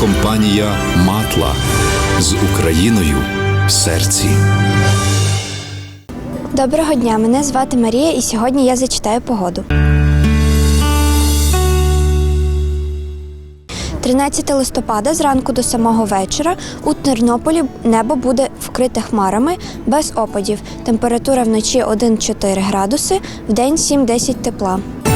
компанія Матла з Україною в серці. Доброго дня, мене звати Марія, і сьогодні я зачитаю погоду. 13 листопада зранку до самого вечора у Тернополі небо буде вкрите хмарами без опадів. Температура вночі 1-4 градуси, вдень 7-10 тепла. –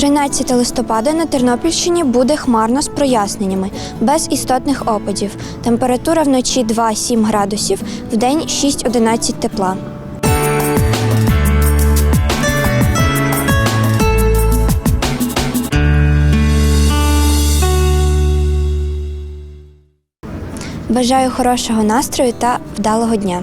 13 листопада на Тернопільщині буде хмарно з проясненнями, без істотних опадів. Температура вночі 2-7 градусів, вдень 6-11 тепла. Бажаю хорошого настрою та вдалого дня.